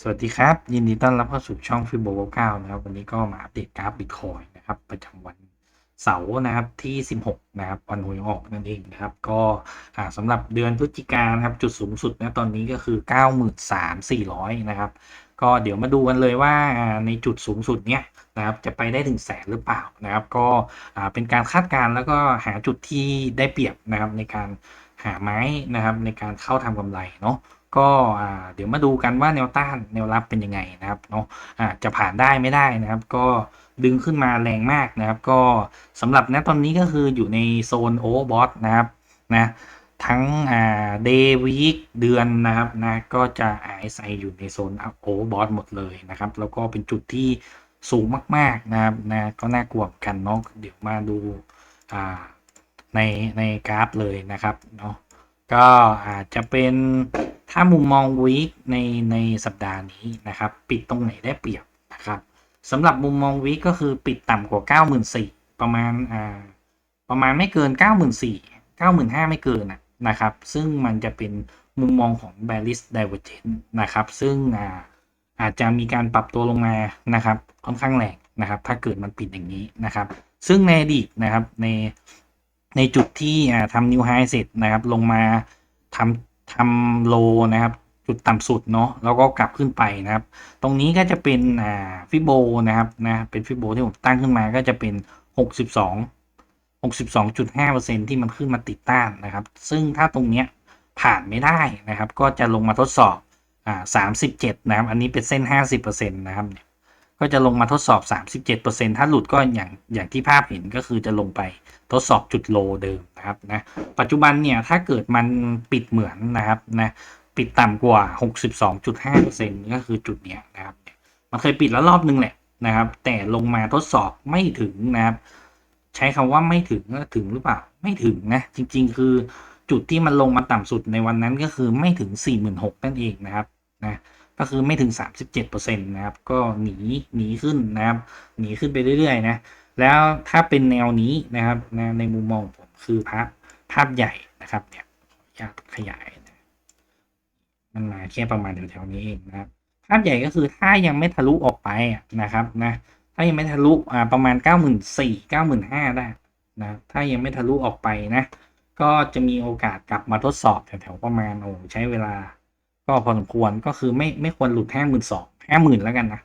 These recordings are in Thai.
สวัสดีครับ ยินดีต้อนรับเข้าสู่ช่องฟิโบเก้านะครับ วันนี้ก็มาอัปเดตกราฟบิตคอยนะครับประจำวันเสาร์นะครับที่ 16 นะครับวันหวยออกนั่นเองนะครับ ก็สำหรับเดือนพฤศจิกายนครับ จุดสูงสุดนะตอนนี้ก็คือ 93,400 นะครับ ก็เดี๋ยวมาดูกันเลยว่าในจุดสูงสุดเนี้ยนะครับจะไปได้ถึงแสนหรือเปล่านะครับ ก็เป็นการคาดการณ์แล้วก็หาจุดที่ได้เปรียบนะครับในการหาไม้นะครับในการเข้าทำกำไรเนาะ ก็เดี๋ยวมาดูกันว่าแนวต้านแนวรับเป็นยังไงนะครับเนาะจะผ่านได้ไม่ได้นะครับ ก็ดึงขึ้นมาแรงมากนะครับ ก็สำหรับณตอนนี้ก็คืออยู่ในโซนโอเวอร์บอทนะครับนะทั้งอ่าเดย์วีคเดือนนะครับนะก็จะไอไซอยู่ในโซนโอเวอร์บอทหมดเลยนะครับ แล้วก็เป็นจุดที่สูงมาก ๆ นะครับนะก็น่ากลัวกันเนาะเดี๋ยวมาดูอ่าในในกราฟเลยนะครับเนาะก็อาจจะเป็น ถ้ามุมมองวีคในในสัปดาห์นี้นะครับ ปิดตรงไหนได้เปรียบนะครับสำหรับมุมมองวีคก็คือปิดต่ำกว่า 94,000ประมาณอ่าประมาณไม่เกิน 94,000 95,000ไม่เกินนะนะครับ ซึ่งมันจะเป็นมุมมองของ bearish divergence นะครับ ซึ่งอ่าอาจจะมีการปรับตัวลงมานะครับค่อนข้างแรงนะครับ ถ้าเกิดมันปิดอย่างนี้นะครับ ซึ่งในอดีตนะครับในในจุดที่อ่าทำนิวไฮเสร็จนะครับ ลงมาทำ ทำโลนะครับ จุดต่ำสุดเนาะแล้วก็กลับขึ้นไปนะครับ ตรงนี้ก็จะเป็นอ่าฟิโบนะครับนะเป็นฟิโบที่ผมตั้งขึ้นมาก็จะเป็น 62 62.5%ที่มันขึ้นมาติดต้านนะครับ ซึ่งถ้าตรงเนี้ยผ่านไม่ได้นะครับ ก็จะลงมาทดสอบอ่า37 นะครับ อันนี้เป็นเส้น 50%นะครับก็จะลงมาทดสอบ 37%ถ้าหลุดก็อย่างอย่างที่ภาพเห็นก็คือจะลงไป ทดสอบจุดโลเดิมนะครับนะปัจจุบันเนี่ยถ้าเกิดมันปิดเหมือนนะครับนะปิดต่ำกว่า 62.5%ก็คือจุดเนี้ยนะครับมันเคยปิดแล้วรอบนึงแหละนะครับ แต่ลงมาทดสอบไม่ถึงนะครับ ใช้คำว่าไม่ถึงก็ถึงหรือเปล่าไม่ถึงนะ จริง ๆ คือจุดที่มันลงมาต่ำสุดในวันนั้นก็คือไม่ถึง 46,000นั่นเองนะครับนะก็คือไม่ถึง 37%นะครับ ก็หนีหนีขึ้นนะครับ หนีขึ้นไปเรื่อยๆนะ แล้วถ้าเป็นแนวนี้นะครับนะในมุมมองผมคือภาพภาพใหญ่นะครับเนี่ยออนุญาตขยายนะมันมาแค่ประมาณแถวๆนี้เองนะครับ ภาพใหญ่ก็คือถ้ายังไม่ทะลุออกไปนะครับนะถ้ายังไม่ทะลุอ่าประมาณ 9 4 0 0 0 9 5 0 0 0ได้นะถ้ายังไม่ทะลุออกไปนะ ก็จะมีโอกาสกลับมาทดสอบแถวๆประมาณโอ้ใช้เวลา ก็พอสมควรก็คือไม่ไม่ควรหลุดห้าหมื่นสองห้าหมื่นแล้วกันนะ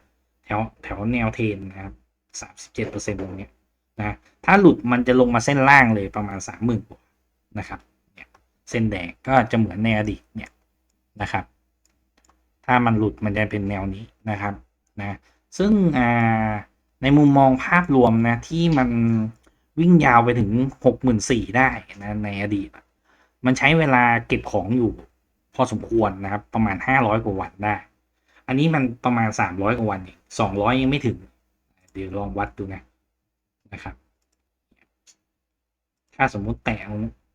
แถวแถวแนวเทรนนะครับ สามสิบเจ็ดเปอร์เซ็นต์ตรงเนี้ยนะถ้าหลุดมันจะลงมาเส้นล่างเลยประมาณสามหมื่นกว่านะครับเนี่ยเส้นแดงก็จะเหมือนในอดีตเนี่ยนะครับ ถ้ามันหลุดมันจะเป็นแนวนี้นะครับนะซึ่งอ่าในมุมมองภาพรวมนะที่มันวิ่งยาวไปถึงหกหมื่นสี่ได้นะในอดีต มันใช้เวลาเก็บของอยู่พอสมควรนะครับ ประมาณห้าร้อยกว่าวันได้ อันนี้มันประมาณสามร้อยกว่าวันเองสองร้อยยังไม่ถึง เดี๋ยวลองวัดดูนะนะครับ ถ้าสมมุติแตะ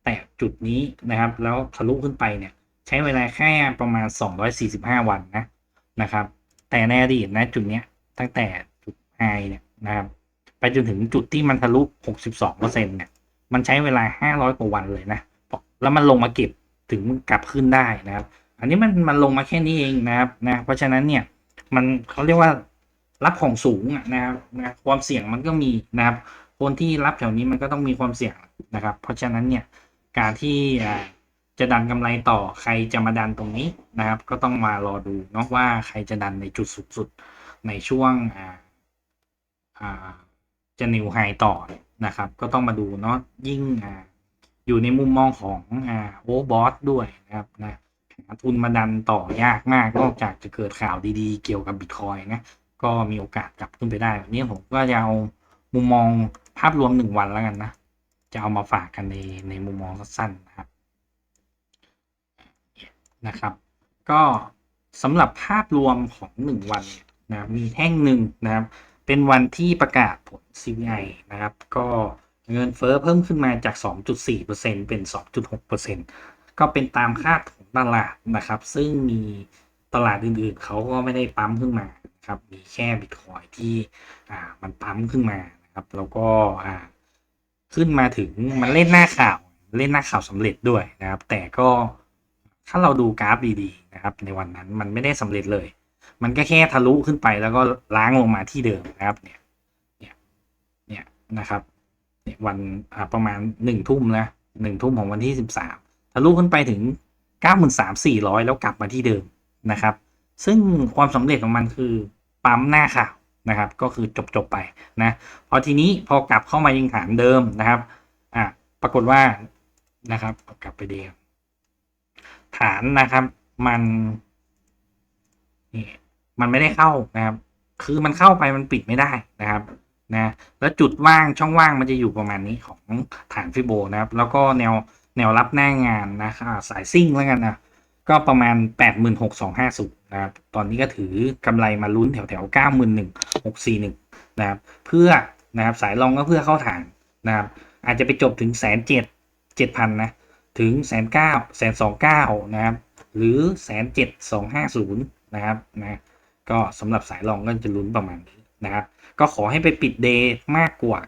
แตะจุดนี้นะครับ แล้วทะลุขึ้นไปเนี่ย ใช้เวลาแค่ประมาณสองร้อยสี่สิบห้าวันนะนะครับ แต่ในอดีตนะจุดเนี้ยตั้งแต่จุดไฮเนี่ยนะครับ ไปจนถึงจุดที่มันทะลุหกสิบสองเปอร์เซ็นเนี่ยมันใช้เวลาห้าร้อยกว่าวันเลยนะ แล้วมันลงมาเก็บถึงกลับขึ้นได้นะครับ อันนี้มันมันลงมาแค่นี้เองนะครับนะ เพราะฉะนั้นเนี่ย มันเขาเรียกว่า รับของสูงนะครับนะความเสี่ยงมันก็มีนะครับ คนที่รับแถวนี้มันก็ต้องมีความเสี่ยงนะครับ เพราะฉะนั้นเนี่ยการที่จะดันกำไรต่อใครจะมาดันตรงนี้นะครับ ก็ต้องมารอดูเนาะว่าใครจะดันในจุดสูงสุดในช่วงอ่าอ่าจะนิวไฮต่อนะครับ ก็ต้องมาดูเนาะยิ่งอ่าอยู่ในมุมมองของอ่าโอบอสด้วยนะครับนะทุนมาดันต่อยากมากนอกจากจะเกิดข่าวดีๆ เกี่ยวกับบิตคอยนะ ก็มีโอกาสกลับขึ้นไปได้วันนี้ผมก็จะเอามุมมองภาพรวมหนึ่งวันแล้วกันนะ จะเอามาฝากกันในในมุมมองสั้นๆนะครับนะครับ ก็สำหรับภาพรวมของหนึ่งวันนะมีแท่งหนึ่งนะครับ เป็นวันที่ประกาศผล CPI นะครับ ก็เงินเฟ้อเพิ่มขึ้นมาจาก 2.4%เป็น 2.6%ก็เป็นตามคาดของตลาดนะครับ ซึ่งมีตลาดอื่นๆ เขาก็ไม่ได้ปั๊มขึ้นมา นะครับมีแค่บิตคอยที่อ่ามันปั๊มขึ้นมานะครับ แล้วก็อ่าขึ้นมาถึงมันเล่นหน้าข่าวเล่นหน้าข่าวสำเร็จด้วยนะครับ แต่ก็ถ้าเราดูกราฟดีๆนะครับ ในวันนั้นมันไม่ได้สำเร็จเลย มันก็แค่ทะลุขึ้นไปแล้วก็ล้างลงมาที่เดิมนะครับเนี่ยเนี่ยเนี่ยนะครับเนี่ยวันอ่าประมาณหนึ่งทุ่มนะหนึ่งทุ่มของวันที่สิบสามทะลุขึ้นไปถึงเก้าหมื่นสามสี่ร้อยแล้วกลับมาที่เดิมนะครับ ซึ่งความสำเร็จของมันคือ ปั๊มหน้าข่าวนะครับ ก็คือจบจบๆไปนะพอทีนี้พอกลับเข้ามายังฐานเดิมนะครับอะปรากฏว่านะครับกลับไปเดียวฐานนะครับ มันนี่มันไม่ได้เข้านะครับ คือมันเข้าไปมันปิดไม่ได้นะครับนะแล้วจุดว่างช่องว่างมันจะอยู่ประมาณนี้ของฐานฟิโบนะครับ แล้วก็แนวแนวรับหน้างานนะครับสายซิ่งแล้วกันนะ ก็ประมาณ 86,250นะครับ ตอนนี้ก็ถือกำไรมาลุ้นแถวแถว91,641นะครับ เพื่อนะครับสายรองก็เพื่อเข้าฐานนะครับ อาจจะไปจบถึงแสนเจ็ดเจ็ดพันนะ ถึงแสนเก้าแสนสองเก้านะครับ หรือแสนเจ็ดสองห้าศูนย์นะครับนะ ก็สำหรับสายรองก็จะลุ้นประมาณนี้นะครับ ก็ขอให้ไปปิดเดย์มากกว่า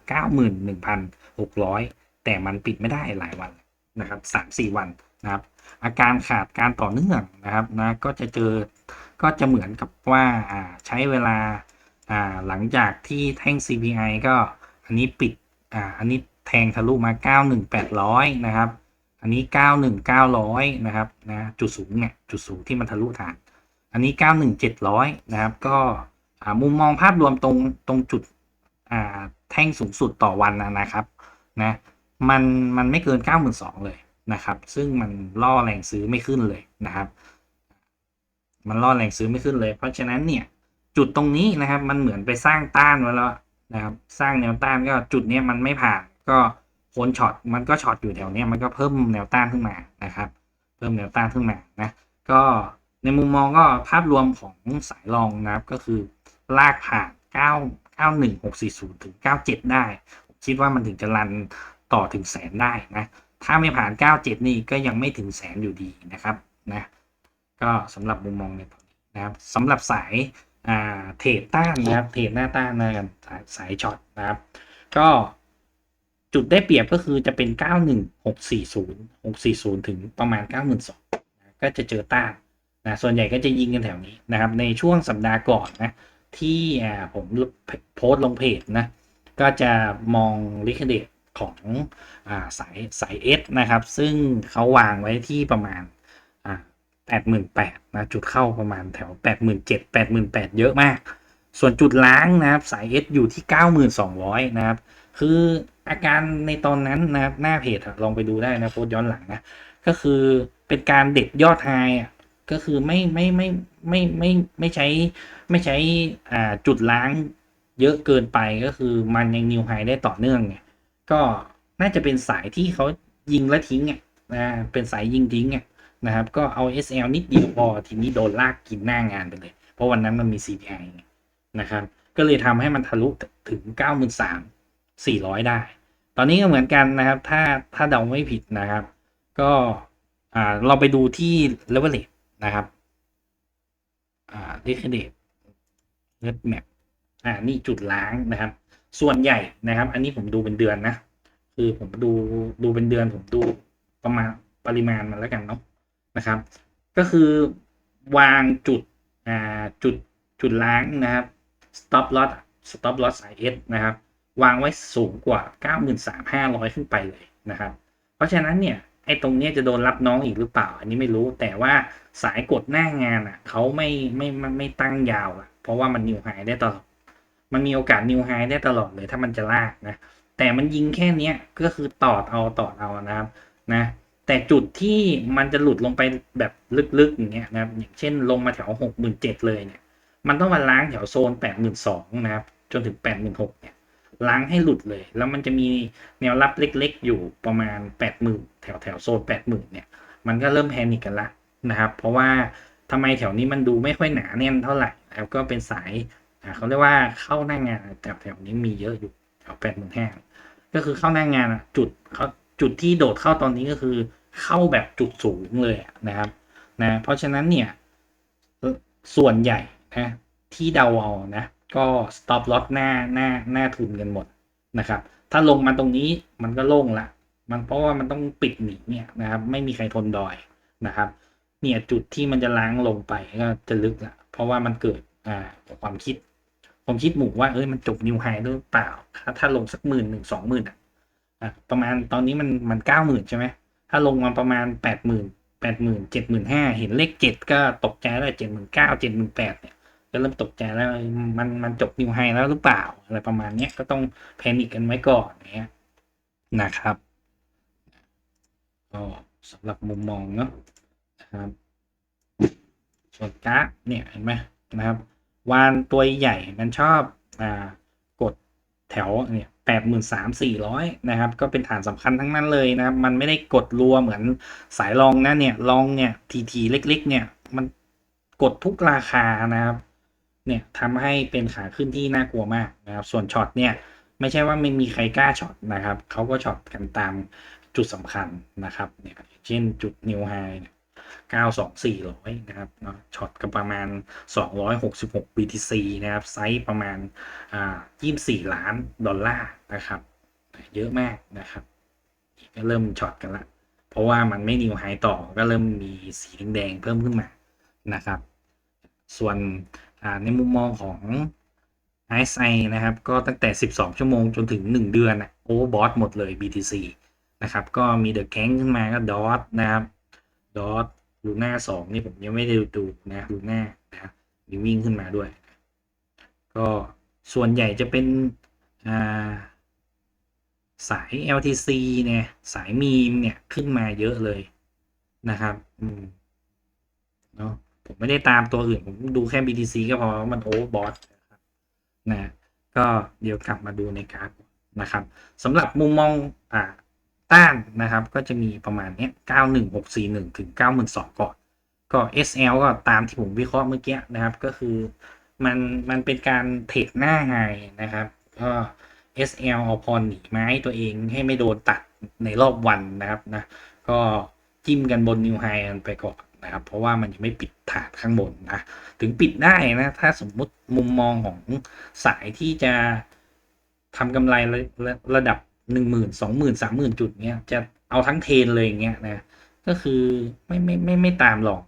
91,600 แต่มันปิดไม่ได้หลายวันนะครับ3-4 วันนะครับ อาการขาดการต่อเนื่องนะครับนะก็จะเจอก็จะเหมือนกับว่าใช้เวลาหลังจากที่แท่ง CPI ก็อันนี้ปิดออันนี้แทงทะลุมา 91800 นะครับ อันนี้ 91900 นะครับนะจุดสูงเนี่ยจุดสูงที่มันทะลุฐาน อันนี้ 91700 นะครับ ก็มุมมองภาพรวมตรงตรงจุดแท่งสูงสุดต่อวันนะนะครับนะมันมันไม่เกิน 92,000 เลย นะครับ ซึ่งมันล่อแรงซื้อไม่ขึ้นเลยนะครับ มันล่อแรงซื้อไม่ขึ้นเลย เพราะฉะนั้นเนี่ยจุดตรงนี้นะครับมันเหมือนไปสร้างต้านไว้แล้วนะครับ สร้างแนวต้านก็จุดเนี้ยมันไม่ผ่านก็โคนช็อตมันก็ช็อตอยู่แถวเนี้ยมันก็เพิ่มแนวต้านขึ้นมานะครับ เพิ่มแนวต้านขึ้นมานะก็ในมุมมองก็ภาพรวมของสายรองนะครับก็คือลากผ่าน 9 91640 ถึง 97 ได้ คิดว่ามันถึงจะรันต่อถึงแสนได้นะ ถ้าไม่ผ่าน 97 นี่ก็ยังไม่ถึงแสนอยู่ดีนะครับนะก็สำหรับมุมมองในตอนนี้นะครับสำหรับสายเทรดต้านนะครับเทรดหน้าต้านนะกันสายสายช็อตนะครับ ก็จุดได้เปรียบก็คือจะเป็น 91640 640 ถึงประมาณ92,000นะก็จะเจอต้านนะส่วนใหญ่ก็จะยิงกันแถวนี้นะครับ ในช่วงสัปดาห์ก่อนนะ ที่ผมโพสต์ลงเพจนะ ก็จะมองลิคเดต ของอสายสายเอสนะครับ ซึ่งเขาวางไว้ที่ประมาณอ่าแปดหมื่นแปดนะจุดเข้าประมาณแถวแปดหมื่นเจ็ดแปดหมื่นแปดเยอะมาก ส่วนจุดล้างนะครับสายเอสอยู่ที่เก้าหมื่นสองร้อยนะครับ คืออาการในตอนนั้นนะครับหน้าเพจลองไปดูได้นะโพสย้อนหลังนะก็คือเป็นการเด็ดยอดไฮอะก็คือไม่ไม่ไม่ไม่ไม่ไม่ใช้ไม่ใช้อ่าจุดล้างเยอะเกินไปก็คือมันยังนิวไฮได้ต่อเนื่องไง ก็น่าจะเป็นสายที่เขายิงและทิ้งอะนะเป็นสายยิงทิ้งอะนะครับ ก็เอา SL นิดเดียวพอทีนี้โดนลากกินหน้างานไปเลย เพราะวันนั้นมันมี CPI นะครับ ก็เลยทำให้มันทะลุถึง 93 400 ได้ ตอนนี้ก็เหมือนกันนะครับ ถ้าถ้าเดาไม่ผิดนะครับ ก็อ่าเราไปดูที่ leverage นะครับอ่า liquidate red map อ่า นี่จุดล้างนะครับ ส่วนใหญ่นะครับ อันนี้ผมดูเป็นเดือนนะ คือผมดูดูเป็นเดือน ผมดูประมาณปริมาณมันแล้วกันเนาะนะครับ ก็คือวางจุดอ่าจุดจุดล้างนะครับ stop loss stop loss สาย S นะครับ วางไว้สูงกว่า 93,500 ขึ้นไปเลยนะครับ เพราะฉะนั้นเนี่ยไอ้ตรงเนี้ยจะโดนรับน้องอีกหรือเปล่า อันนี้ไม่รู้แต่ว่าสายกดหน้างานอะเขาไม่ไม่ไม่ไม่ตั้งยาวอะ เพราะว่ามันนิวไฮได้ตลอด มันมีโอกาสนิวไฮได้ตลอดเลยถ้ามันจะลากนะ แต่มันยิงแค่เนี้ยก็คือตอดเอาตอดเอานะครับนะ แต่จุดที่มันจะหลุดลงไปแบบลึกๆอย่างเงี้ยนะครับอย่างเช่นลงมาแถวหกหมื่นเจ็ดเลยเนี่ย มันต้องมาล้างแถวโซนแปดหมื่นสองนะครับ จนถึงแปดหมื่นหกเนี่ยล้างให้หลุดเลย แล้วมันจะมีแนวรับเล็กๆ อยู่ประมาณแปดหมื่นแถวแถวโซนแปดหมื่นเนี่ย มันก็เริ่มแพนิคกันละนะครับ เพราะว่าทำไมแถวนี้มันดูไม่ค่อยหนาแน่นเท่าไหร่นะครับก็เป็นสาย เขาเรียกว่าเข้าหน้างานแถวแถวนี้มีเยอะอยู่แถวแปดหมื่นห้าก็คือเข้าหน้างานจุดเขาจุดที่โดดเข้าตอนนี้ก็คือเข้าแบบจุดสูงเลยนะครับนะเพราะฉะนั้นเนี่ยส่วนใหญ่นะที่เดาเอานะก็ stop loss หน้าหน้าหน้าทุนกันหมดนะครับถ้าลงมาตรงนี้มันก็โล่งละมันเพราะว่ามันต้องปิดหนีเนี่ยนะครับไม่มีใครทนดอยนะครับเนี่ยจุดที่มันจะล้างลงไปก็จะลึกละเพราะว่ามันเกิดอ่าความคิด ผมคิดหมู่ว่าเอ้ยมันจบนิวไฮหรือเปล่าถ้าถ้าลงสักหมื่นหนึ่งสองหมื่นอะอะประมาณตอนนี้มันมันเก้าหมื่นใช่ไหมถ้าลงมาประมาณแปดหมื่นแปดหมื่นเจ็ดหมื่นห้าเห็นเลขเจ็ดก็ตกใจแล้วเจ็ดหมื่นเก้าเจ็ดหมื่นแปดเนี่ยก็เริ่มตกใจแล้วมันมันจบนิวไฮแล้วหรือเปล่า อะไรประมาณเนี้ยก็ต้องแพนิคกันไว้ก่อนเนี้ยนะครับก็สำหรับมุมมองเนาะนะครับส่วนกราฟเนี่ยเห็นไหมนะครับ วานตัวใหญ่มันชอบอ่ากดแถวเนี่ยแปดหมื่นสามสี่ร้อยนะครับ ก็เป็นฐานสำคัญทั้งนั้นเลยนะครับ มันไม่ได้กดรัวเหมือนสายรองนะเนี่ยรองเนี่ยทีทีเล็ก ๆ เนี่ยมันกดทุกราคานะครับ เนี่ยทำให้เป็นขาขึ้นที่น่ากลัวมากนะครับ ส่วนช็อตเนี่ยไม่ใช่ว่าไม่มีใครกล้าช็อตนะครับเขาก็ช็อตกันตามจุดสำคัญนะครับเนี่ยเช่นจุดนิวไฮเนี่ย 92400 นะครับเนาะช็อตก็ประมาณ 266 BTC นะครับ ไซส์ประมาณอ่า24 ล้านดอลลาร์นะครับ เยอะมากนะครับ ก็เริ่มช็อตกันละ เพราะว่ามันไม่นิวไฮต่อก็เริ่มมีสีแดงๆเพิ่มขึ้นมานะครับ ส่วนในมุมมองของ i s i นะครับ ก็ตั้งแต่ 12 ชั่วโมงจนถึง 1 เดือนโอเวอร์บอทหมดเลย BTC นะครับ ก็มีเดอะแก๊งขึ้นมาก็ดอทนะครับดอท ลูน่าสองนี่ผมยังไม่ได้ดูนะลูน่านะมีวิ่งขึ้นมาด้วย ก็ส่วนใหญ่จะเป็นาสาย LTC เนี่ย สายมีมเนี่ย ขึ้นมาเยอะเลยนะครับ อืมเนาะผมไม่ได้ตามตัวอื่น ผมดูแค่ BTC ก็พอมันโอเวอร์บอทนะครับนะก็เดี๋ยวกลับมาดูในกราฟนะครับสำหรับมุมมองอ่า ต้านนะครับ ก็จะมีประมาณเนี้91641ถึง92,000ก่อน ก็ SL ก็ตามที่ผมวิเคราะห์เมื่อกี้นะครับ ก็คือมันมันเป็นการเทรดหน้าไงนะครับ ก็ SL เอาพรหนีไม้ตัวเองให้ไม่โดนตัดในรอบวันนะครับนะ ก็จิ้มกันบนนิวไฮกันไปก่อนนะครับ เพราะว่ามันยังไม่ปิดฐานข้างบนนะ ถึงปิดได้นะ ถ้าสมมุติมุมมองของสายที่จะทำกำไรระระดับ หนึ่งหมื่นสองหมื่นสามหมื่นจุดเนี้ยจะเอาทั้งเทนเลยอย่างเงี้ยนะก็คือไม่ไม่ไม่ไม่ตามหรอก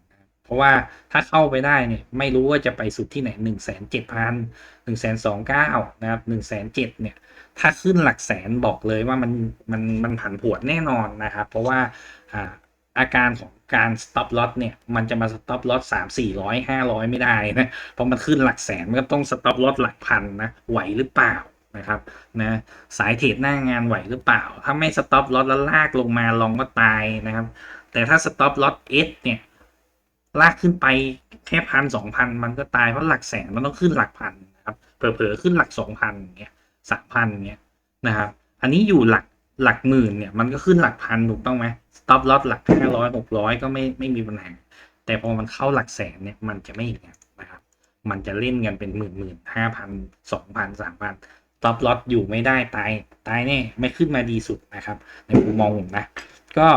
เพราะว่าถ้าเข้าไปได้เนี่ยไม่รู้ว่าจะไปสุดที่ไหนหนึ่งแสนเจ็ดพันหนึ่งแสนสองเก้านะครับหนึ่งแสนเจ็ดเนี่ย ถ้าขึ้นหลักแสนบอกเลยว่ามันมันมันผันผวนแน่นอนนะครับ เพราะว่าอ่าอาการของการ stop loss เนี่ย มันจะมา stop loss สามสี่ร้อยห้าร้อยไม่ได้นะ เพราะมันขึ้นหลักแสน มันก็ต้อง stop loss หลักพันนะ ไหวหรือเปล่า นะครับนะสายเทรดหน้างานไหวหรือเปล่า ถ้าไม่สต็อปลอตแล้วลากลงมาลองก็ตายนะครับ แต่ถ้าสต็อปลอตเอสเนี่ย ลากขึ้นไปแค่พันสองพันมันก็ตายเพราะหลักแสนมันต้องขึ้นหลักพันนะครับเผลอๆขึ้นหลักสองพันเงี้ยสามพันเงี้ยนะครับ อันนี้อยู่หลักหลักหมื่นเนี่ยมันก็ขึ้นหลักพันถูกต้องไหมสต็อปลอตหลักห้าร้อยหกร้อยก็ไม่ไม่มีปัญหาแต่พอมันเข้าหลักแสนเนี่ยมันจะไม่อย่างนี้นะครับ มันจะเล่นกันเป็นหมื่นหมื่นห้าพันสองพันสามพัน ต็อปลอตอยู่ไม่ได้ตายตายแน่ไม่ขึ้นมาดีสุดนะครับ ในมุมมองผมนะ ก็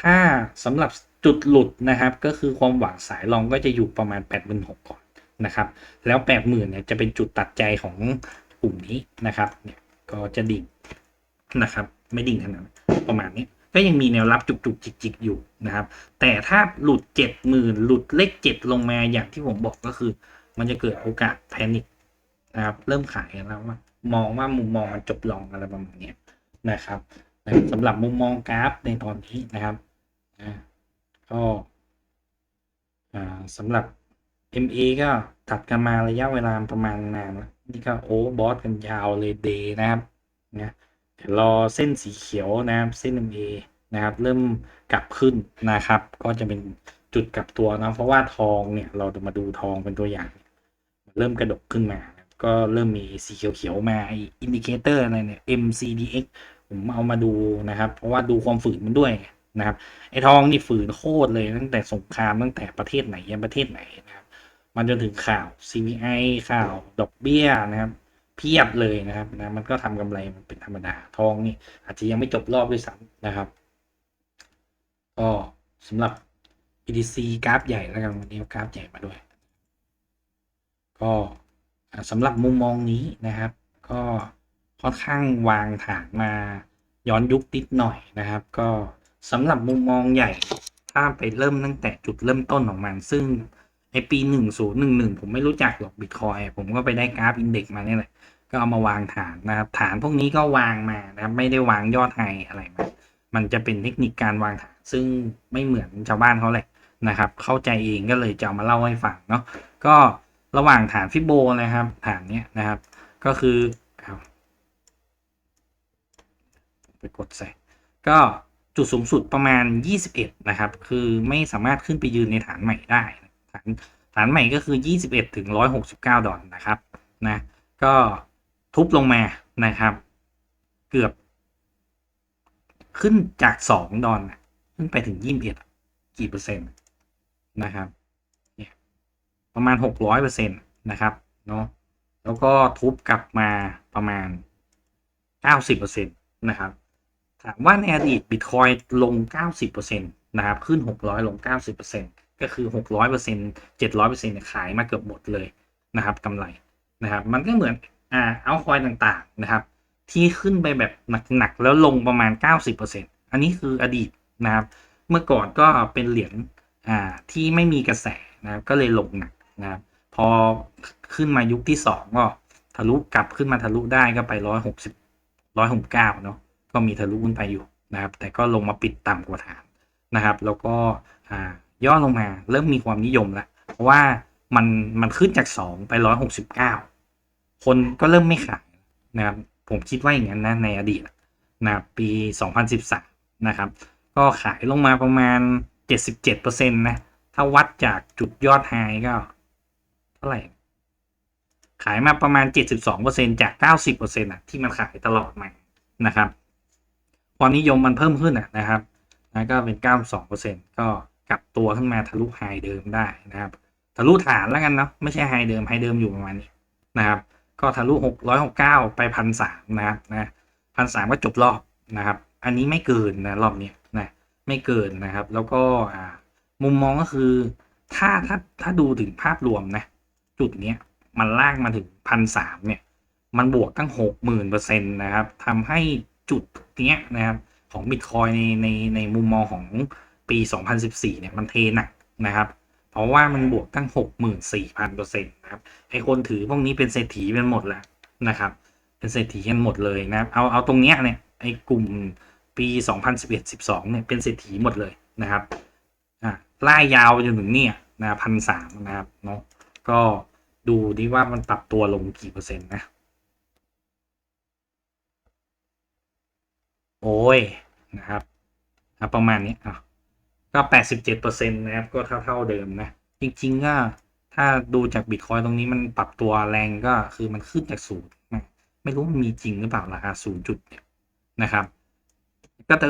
ถ้าสำหรับจุดหลุดนะครับ ก็คือความหวังสายรองก็จะอยู่ประมาณ 8 6 0 0 0ก่อนนะครับ แล้ว 80,000เนี่ยจะเป็นจุดตัดใจของกลุ่มนี้นะครับเนี่ยก็จะดิ่งนะครับ ไม่ดิ่งขนาดประมาณนี้ก็ยังมีแนวรับจุกจิกจิกอยู่นะครับ แต่ถ้าหลุด 70,000 หลุดเลข 7 ลงมาอย่างที่ผมบอกก็คือ มันจะเกิดโอกาสแพนิคนะครับ เริ่มขายแล้วว่า มองว่ามุมมองมันจบลองอะไรประมาณนี้นะครับสำหรับมุมมองกราฟในตอนนี้นะครับก็สำหรับ MA ก็ตัดกันมาระยะเวลาประมาณนานนี่ก็โอ้บอสกันยาวเลยเดย์นะครับนะเดี๋ยวรอเส้นสีเขียวนะครับเส้น MA นะครับเริ่มกลับขึ้นนะครับ ก็จะเป็นจุดกลับตัวนะเพราะว่าทองเนี่ยเราจะมาดูทองเป็นตัวอย่าง เริ่มกระดกขึ้นมา ก็เริ่มมีสีเขียวๆมาอินดิเคเตอร์อะไรเนี่ย MCDX ผมเอามาดูนะครับ เพราะว่าดูความฝืนมันด้วยนะครับไอ้ทองนี่ฝืนโคตรเลยตั้งแต่สงครามตั้งแต่ประเทศไหนยันประเทศไหนนะครับมันจนถึงข่าว CPI ข่าวดอกเบี้ยนะครับ เพียบเลยนะครับนะมันก็ทำกำไรมันเป็นธรรมดาทองนี่อาจจะยังไม่จบรอบด้วยซ้ำนะครับก็สำหรับ EDC กราฟใหญ่แล้วกันวันนี้กราฟใหญ่มาด้วย ก็ สำหรับมุมมองนี้นะครับ ก็ค่อนข้างวางฐานมาย้อนยุคนิดหน่อยนะครับ ก็สำหรับมุมมองใหญ่ถ้าไปเริ่มตั้งแต่จุดเริ่มต้นของมัน ซึ่งไอปีหนึ่งศูนย์หนึ่งหนึ่งผมไม่รู้จักหรอกบิตคอยผมก็ไปได้กราฟอินเด็กมาเนี่ยแหละ ก็เอามาวางฐานนะครับ ฐานพวกนี้ก็วางมานะครับไม่ได้วางยอดไฮอะไรมามันจะเป็นเทคนิคการวางฐาน ซึ่งไม่เหมือนชาวบ้านเขาแหละนะครับ เข้าใจเองก็เลยจะเอามาเล่าให้ฟังเนาะก็ ระหว่างฐานฟิโบนะครับฐานเนี้ยนะครับ ก็คือไปกดใส่ก็จุดสูงสุดประมาณ 21 นะครับ คือไม่สามารถขึ้นไปยืนในฐานใหม่ได้ ฐานฐานใหม่ก็คือ 21 ถึง 169 ดอลนะครับ นะ ก็ทุบลงมา นะครับ เกือบ ขึ้นจาก 2 ดอลน่ะขึ้นไปถึง 21 กี่เปอร์เซ็นต์ นะครับ ประมาณ 600เปอร์เซ็นต์นะครับเนาะแล้วก็ทุบกลับมาประมาณ 90เปอร์เซ็นต์นะครับ ถามว่าในอดีตบิตคอยลง 90%นะครับ ขึ้น 600 ลง 90%ก็คือ 600% 700%เนี่ยขายมาเกือบหมดเลยนะครับกำไรนะครับ มันก็เหมือนอ่าเอาคอยต่างๆนะครับ ที่ขึ้นไปแบบหนักๆ แล้วลงประมาณ 90%อันนี้คืออดีตนะครับ เมื่อก่อนก็เป็นเหรียญอ่าที่ไม่มีกระแสนะครับก็เลยลงหนัก นะพอขึ้นมายุคที่2ก็ทะลุกลับขึ้นมาทะลุได้ก็ไป160 169เก้าเนาะก็มีทะลุขึ้นไปอยู่นะครับ แต่ก็ลงมาปิดต่ำกว่าฐานนะครับ แล้วก็ย่อลงมาเริ่มมีความนิยมแล้วเพราะว่ามันมันขึ้นจาก2ไป169คนก็เริ่มไม่ขายนะครับผมคิดว่าอย่างนั้นนะในอดีตนะครับปี2013นะครับ ก็ขายลงมาประมาณ77%นต์นะถ้าวัดจากจุดยอดไฮก็ ท่าไหร่ ขายมาประมาณ 72%จาก 90%อะที่มันขายตลอดมานะครับ ความนิยมมันเพิ่มขึ้นนะครับนะก็เป็น 92%ก็กลับตัวขึ้นมาทะลุไฮเดิมได้นะครับ ทะลุฐานแล้วกันเนาะไม่ใช่ไฮเดิมไฮเดิมอยู่ประมาณนี้นะครับ ก็ทะลุ669 ไปพันสามนะครับนะพันสามก็จบรอบนะครับ อันนี้ไม่เกินนะรอบนี้นะไม่เกินนะครับ แล้วก็อ่ามุมมองก็คือถ้าถ้าถ้าดูถึงภาพรวมนะ จุดเนี้ยมันลากมาถึงพันสามเนี่ย มันบวกตั้งหกหมื่นเปอร์เซ็นต์นะครับทำให้จุดเนี้ยนะครับของบิตคอยในในในมุมมองของปี 2014 เนี่ยมันเทหนักนะครับ เพราะว่ามันบวกตั้ง 64,000เปอร์เซ็นต์นะครับไอคนถือพวกนี้เป็นเศรษฐีเป็นหมดแล้วนะครับ เป็นเศรษฐีกันหมดเลยนะครับเอาเอาตรงเนี้ยเนี่ยไอกลุ่มปี 2011-12 เนี่ยเป็นเศรษฐีหมดเลยนะครับอ่าไล่ยาวไปจนถึงเนี่ยนะพันสามนะครับเนาะ ก็ดูดิว่ามันปรับตัวลงกี่เปอร์เซ็นต์นะ โอ้ยนะครับประมาณนี้อะก็แปดสิบเจ็ดเปอร์เซ็นต์นะครับก็เท่าเท่าเดิมนะ จริงๆก็ถ้าดูจากบิตคอยตรงนี้มันปรับตัวแรงก็คือมันขึ้นจากศูนย์ไม่รู้มันมีจริงหรือเปล่าราคาศูนย์จุดเนี่ยนะครับ ก็จะ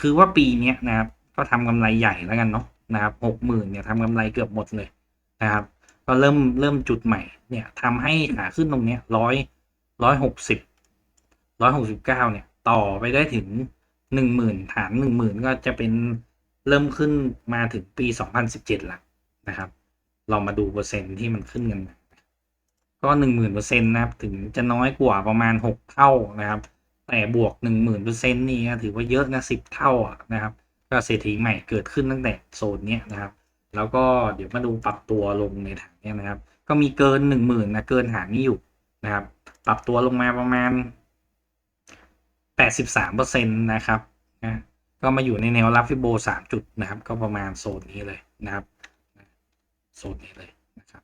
คือว่าปีเนี้ยนะครับ ก็ทำกำไรใหญ่แล้วกันเนาะนะครับหกหมื่นเนี่ยทำกำไรเกือบหมดเลยนะครับ ก็เริ่มเริ่มจุดใหม่ เนี่ยทำให้ขาขึ้นตรงเนี้ยร้อยร้อยหกสิบร้อยหกสิบเก้าเนี่ย ต่อไปได้ถึงหนึ่งหมื่นฐานหนึ่งหมื่นก็จะเป็นเริ่มขึ้นมาถึงปีสองพันสิบเจ็ดละนะครับ เรามาดูเปอร์เซ็นต์ที่มันขึ้นกันก็หนึ่งหมื่นเปอร์เซ็นต์นะครับ ถึงจะน้อยกว่าประมาณหกเท่านะครับ แต่บวกหนึ่งหมื่นเปอร์เซ็นต์นี่ถือว่าเยอะนะสิบเท่านะครับ ก็เศรษฐีใหม่เกิดขึ้นตั้งแต่โซนเนี้ยนะครับ แล้วก็เดี๋ยวมาดูปรับตัวลงในฐานเนี้ยนะครับ ก็มีเกินหนึ่งหมื่นนะเกินฐานนี้อยู่นะครับ ปรับตัวลงมาประมาณแปดสิบสามเปอร์เซ็นต์นะครับนะก็มาอยู่ในแนวรับฟิโบสามจุดนะครับ ก็ประมาณโซนนี้เลยนะครับโซนนี้เลยนะครับ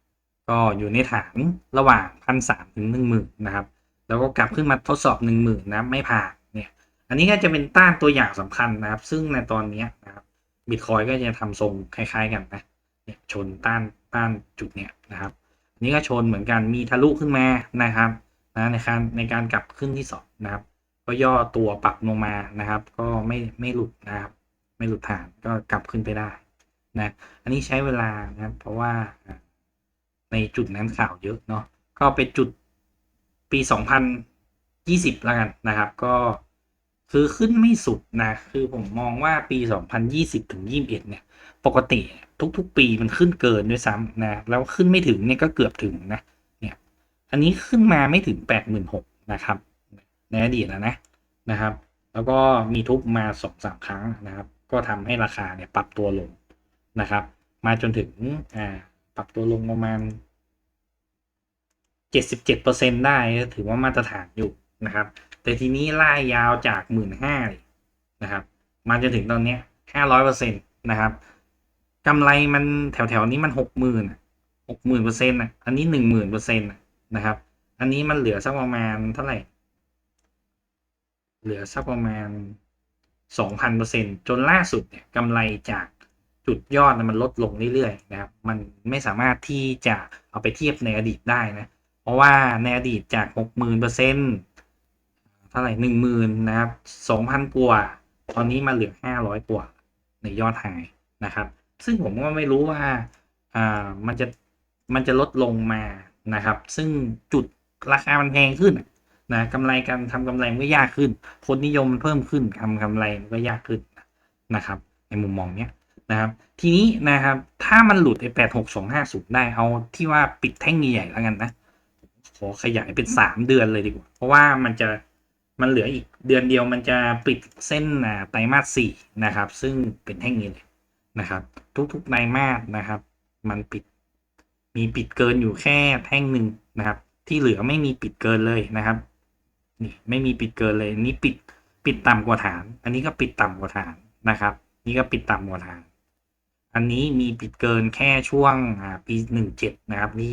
ก็อยู่ในฐานระหว่างพันสามถึงหนึ่งหมื่นนะครับ แล้วก็กลับขึ้นมาทดสอบหนึ่งหมื่นนะไม่ผ่านเนี่ย อันนี้ก็จะเป็นต้านตัวอย่างสำคัญนะครับ ซึ่งในตอนนี้นะครับ บิตคอยก็จะทำทรงคล้ายๆกันนะเนี่ยชนต้านต้านจุดเนี้ยนะครับนนี้ก็ชนเหมือนกันมีทะลุขึ้นมานะครับนะในการในการกลับขึ้นที่สองนะครับ ก็ย่อตัวปรับลงมานะครับ ก็ไม่ไม่หลุดนะครับ ไม่หลุดฐานก็กลับขึ้นไปได้นะอันนี้ใช้เวลานะครับ เพราะว่าในจุดนั้นข่าวเยอะเนาะก็เป็นจุดปี 2020แล้วกันนะครับ ก็ คือขึ้นไม่สุดนะ คือผมมองว่าปี 2020ถึง21เนี่ย ปกติทุกๆ ปีมันขึ้นเกินด้วยซ้ำนะ แล้วขึ้นไม่ถึงเนี่ยก็เกือบถึงนะ เนี่ย อันนี้ขึ้นมาไม่ถึง 86,000นะครับ ในอดีตนะนะ นะครับ แล้วก็มีทุบมาสองสามครั้งนะครับ ก็ทำให้ราคาเนี่ยปรับตัวลงนะครับ มาจนถึง อ่า ปรับตัวลงประมาณเจ็ดสิบเจ็ดเปอร์เซ็นได้ ถือว่ามาตรฐานอยู่นะครับ แต่ทีนี้ไล่ยาวจากหมื่นห้านะครับ มาจนถึงตอนเนี้ยห้าร้อยเปอร์เซ็นตนะครับกำไรมันแถวแถวนี้มันหกหมื่นหกหมื่นเปอร์เซ็นต์อะอันนี้หนึ่งหมื่นเปอร์เซ็นต์นะครับ อันนี้มันเหลือสักประมาณเท่าไหร่ เหลือสักประมาณสองพันเปอร์เซ็นจนล่าสุดเนี่ยกำไรจากจุดยอดมันลดลงเรื่อยๆนะครับ มันไม่สามารถที่จะเอาไปเทียบในอดีตได้นะ เพราะว่าในอดีตจากหกหมื่นเปอร์เซ็นเท่าไหร่หนึ่งหมื่นนะครับสองพันกว่าตอนนี้มาเหลือห้าร้อยกว่าในยอดหายนะครับ ซึ่งผมก็ไม่รู้ว่าอ่ามันจะมันจะลดลงมานะครับ ซึ่งจุดราคามันแพงขึ้นนะกำไรการทำกำไรมันก็ยากขึ้น คนนิยมมันเพิ่มขึ้นทำกำไรมันก็ยากขึ้นนะครับ ในมุมมองเนี้ยนะครับ ทีนี้นะครับถ้ามันหลุดไอ้แปดหกสองห้าศูนย์ได้เอาที่ว่าปิดแท่งใหญ่ๆแล้วกันนะขอขยายเป็นสามเดือนเลยดีกว่า เพราะว่ามันจะ มันเหลืออีกเดือนเดียวมันจะปิดเส้นอ่าไตรมาสสี่นะครับ ซึ่งเป็นแท่งนี้เลยนะครับ ทุกๆไตรมาสนะครับ มันปิดมีปิดเกินอยู่แค่แท่งหนึ่งนะครับ ที่เหลือไม่มีปิดเกินเลยนะครับนี่ไม่มีปิดเกินเลยนี่ปิดปิดต่ำกว่าฐาน อันนี้ก็ปิดต่ำกว่าฐานนะครับ นี่ก็ปิดต่ำกว่าฐาน อันนี้มีปิดเกินแค่ช่วงอ่าปีหนึ่งเจ็ดนะครับนี่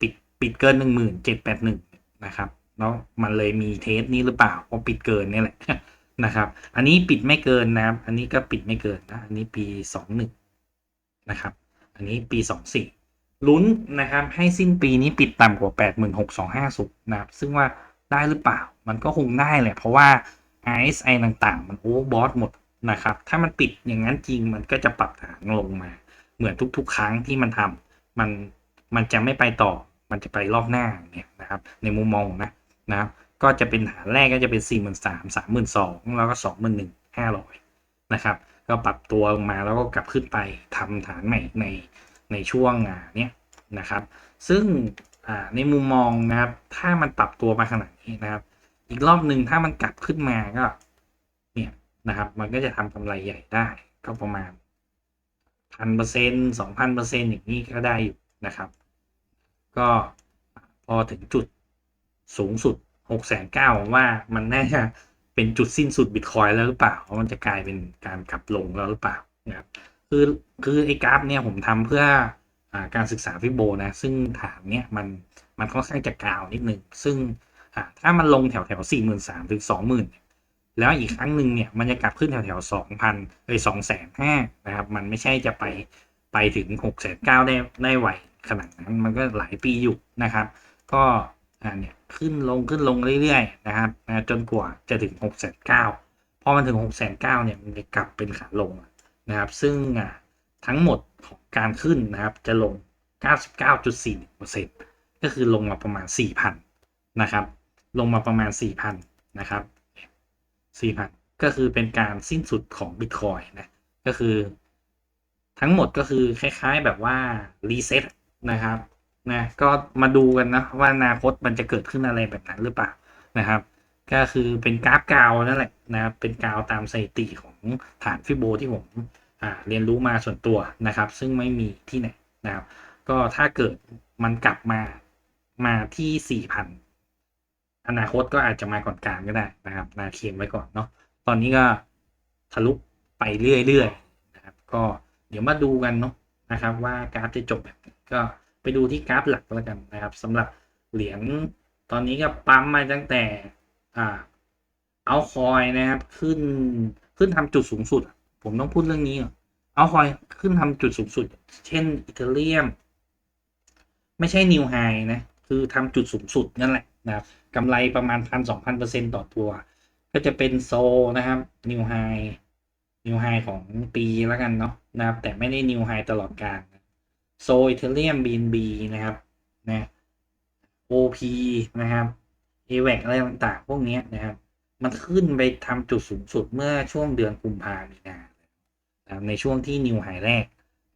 ปิดปิดเกินหนึ่งหมื่นเจ็ดแปดหนึ่งนะครับ แล้วมันเลยมีเทสนี้หรือเปล่าเพราะปิดเกินนี่แหละนะครับ อันนี้ปิดไม่เกินนะครับ อันนี้ก็ปิดไม่เกินนะ อันนี้ปีสองหนึ่งนะครับ อันนี้ปีสองสี่ลุ้นนะครับ ให้สิ้นปีนี้ปิดต่ำกว่าแปดหมื่นหกสองห้าสุนะครับ ซึ่งว่าได้หรือเปล่า มันก็คงได้แหละ เพราะว่า RSI ต่างๆ มันโอเวอร์บอทหมดนะครับ ถ้ามันปิดอย่างนั้นจริง มันก็จะปรับฐานลงมา เหมือนทุกๆ ครั้งที่มันทำมัน มันจะไม่ไปต่อ มันจะไปรอบหน้าเนี่ยนะครับ ในมุมมองนะ นะครับก็จะเป็นฐานแรกก็จะเป็น 4 3 0 0 0 3 3 2 0 0แล้วก็ 2 1 5 0 0 นะครับ ก็ปรับตัวลงมาแล้วก็กลับขึ้นไปทำฐานใหม่ในในช่วงอ่าเนี้ยนะครับ ซึ่งในมุมมองนะครับ ถ้ามันปรับตัวมาขนาดนี้นะครับ อีกรอบหนึ่งถ้ามันกลับขึ้นมาก็เนี่ยนะครับ มันก็จะทำกำไรใหญ่ได้ก็ประมาณพันเปอร์เซ็นสองพันเปอร์เซ็นต์อย่างนี้ก็ได้อยู่นะครับ ก็พอถึงจุด สูงสุดหกแสนเก้าว่ามันน่าจะเป็นจุดสิ้นสุดบิตคอยแล้วหรือเปล่าเพราะมันจะกลายเป็นการกลับลงแล้วหรือเปล่านะครับคือคือไอ้กราฟเนี่ยผมทำเพื่ออการศึกษาฟิโบนะ ซึ่งฐานเนี่ยมันมันค่อนข้างจะกาวนิดนึง ซึ่งถ้ามันลงแถวแถวสี่หมื่นสามถึงสองหมื่นแล้วอีกครั้งหนึ่งเนี่ยมันจะกลับขึ้นแถวแถวสองพันเอ้ยสองแสนห้านะครับ มันไม่ใช่จะไปไปถึงหกแสนเก้าได้ได้ไหวขนาดนั้นมันก็หลายปีอยู่นะครับ ก็ เนี่ยขึ้นลงขึ้นลงเรื่อยๆนะครับนะจนกว่าจะถึงหกแสนเก้าพอมันถึงหกแสนเก้าเนี่ยมันจะกลับเป็นขาลงนะครับ ซึ่งทั้งหมดของการขึ้นนะครับจะลง 99.4%ก็คือลงมาประมาณ 4,000 นะครับ ลงมาประมาณ 4,000 นะครับ 4,000 ก็คือเป็นการสิ้นสุดของ Bitcoin นะก็คือทั้งหมดก็คือคล้ายๆแบบว่ารีเซ็ตนะครับ นะก็มาดูกันนะว่าอนาคตมันจะเกิดขึ้นอะไรแบบนั้นหรือเปล่านะครับ ก็คือเป็นกราฟกาวนั่นแหละนะครับเป็นกาวตามสถิติของฐานฟิโบที่ผมอ่าเรียนรู้มาส่วนตัวนะครับ ซึ่งไม่มีที่ไหนนะครับ ก็ถ้าเกิดมันกลับมามาที่สี่พันอนาคตก็อาจจะมาก่อนการก็ได้นะครับนาเคียมไว้ก่อนเนาะตอนนี้ก็ทะลุไปเรื่อยๆนะครับ ก็เดี๋ยวมาดูกันเนาะนะครับ ว่ากราฟจะจบแบบก็ ไปดูที่กราฟหลักแล้วกันนะครับสำหรับเหรียญตอนนี้ก็ปั๊มมาตั้งแต่อ่าเอาคอยนะครับขึ้นขึ้นทำจุดสูงสุด ผมต้องพูดเรื่องนี้เอาคอยขึ้นทำจุดสูงสุด เช่นอิตาเลียม ไม่ใช่นิวไฮนะคือทำจุดสูงสุดนั่นแหละนะครับกำไรประมาณพันสองพันเปอร์เซ็นต่อตัว ก็จะเป็นโซนะครับนิวไฮนิวไฮของปีแล้วกันเนาะนะครับแต่ไม่ได้นิวไฮตลอดกาล โซอิตาเลียมบีนบีนะครับนะ OP นะครับ a v a c อะไรต่างๆ พวกนี้นะครับ มันขึ้นไปทำจุดสูงสุดเมื่อช่วงเดือนกุมภามีนานะครับในช่วงที่นิวไฮแรก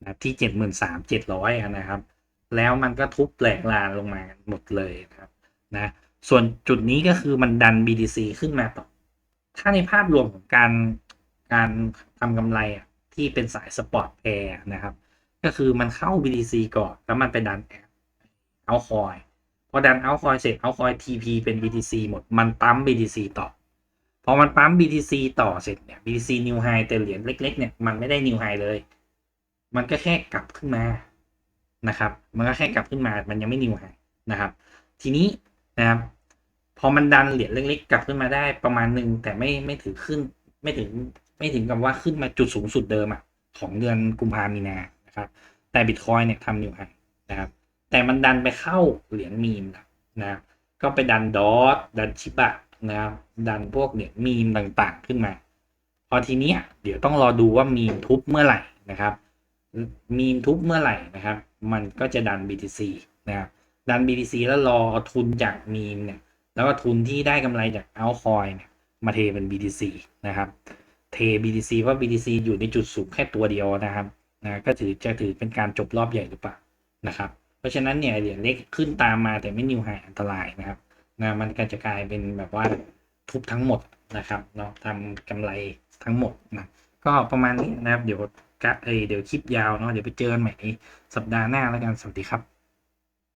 นะที่เจ็ดหมื่นสามเจ็ดร้อยนะครับ แล้วมันก็ทุบแหลกลานลงมาหมดเลยนะครับนะส่วนจุดนี้ก็คือมันดัน BTC ขึ้นมาต่อ ถ้าในภาพรวมของการการทำกำไรอะที่เป็นสายสปอร์ตแพร์นะครับ ก็คือมันเข้า BTC ก่อน แล้วมันไปดันเอาคอยพอดันเอาคอยเสร็จเอาคอย TP เป็น BTC หมดมันปั๊ม BTC ต่อ พอมันปั๊ม BTC ต่อเสร็จเนี่ย BTC New High แต่เหรียญเล็ก ๆ เนี่ยมันไม่ได้ New High เลย มันก็แค่กลับขึ้นมานะครับ มันก็แค่กลับขึ้นมามันยังไม่ New High นะครับ ทีนี้นะครับพอมันดันเหรียญเล็กๆกลับขึ้นมาได้ประมาณหนึ่งแต่ไม่ไม่ถือขึ้นไม่ถึงไม่ถึงกับว่าขึ้นมาจุดสูงสุดเดิมอะของเดือนกุมภามีนา นะครับ แต่บิตคอยเนี่ยทำนิวไฮนะครับ แต่มันดันไปเข้าเหรียญมีมนะนะครับก็ไปดันดอทดันชิบะนะครับดันพวกเหรียญมีมต่างๆขึ้นมา พอทีเนี้ยเดี๋ยวต้องรอดูว่ามีมทุบเมื่อไหร่นะครับ มีมทุบเมื่อไหร่นะครับ มันก็จะดัน BTC นะครับดัน BTC แล้วรอเอาทุนจากมีมเนี่ยแล้วก็ทุนที่ได้กำไรจากเอาคอยเนี่ยมาเทเป็น BTC นะครับ เท BTC เพราะ BTC อยู่ในจุดสูงแค่ตัวเดียวนะครับ นะก็ถือจะถือเป็นการจบรอบใหญ่หรือเปล่านะครับ เพราะฉะนั้นเนี่ยเหรียญเล็กขึ้นตามมาแต่ไม่นิวไฮอันตรายนะครับนะมันก็จะกลายเป็นแบบว่าทุบทั้งหมดนะครับเนาะทำกำไรทั้งหมดนะก็ประมาณนี้นะครับ เดี๋ยวกะเอเดี๋ยวคลิปยาวเนาะเดี๋ยวไปเจอกันใหม่สัปดาห์หน้าแล้วกันสวัสดีครับ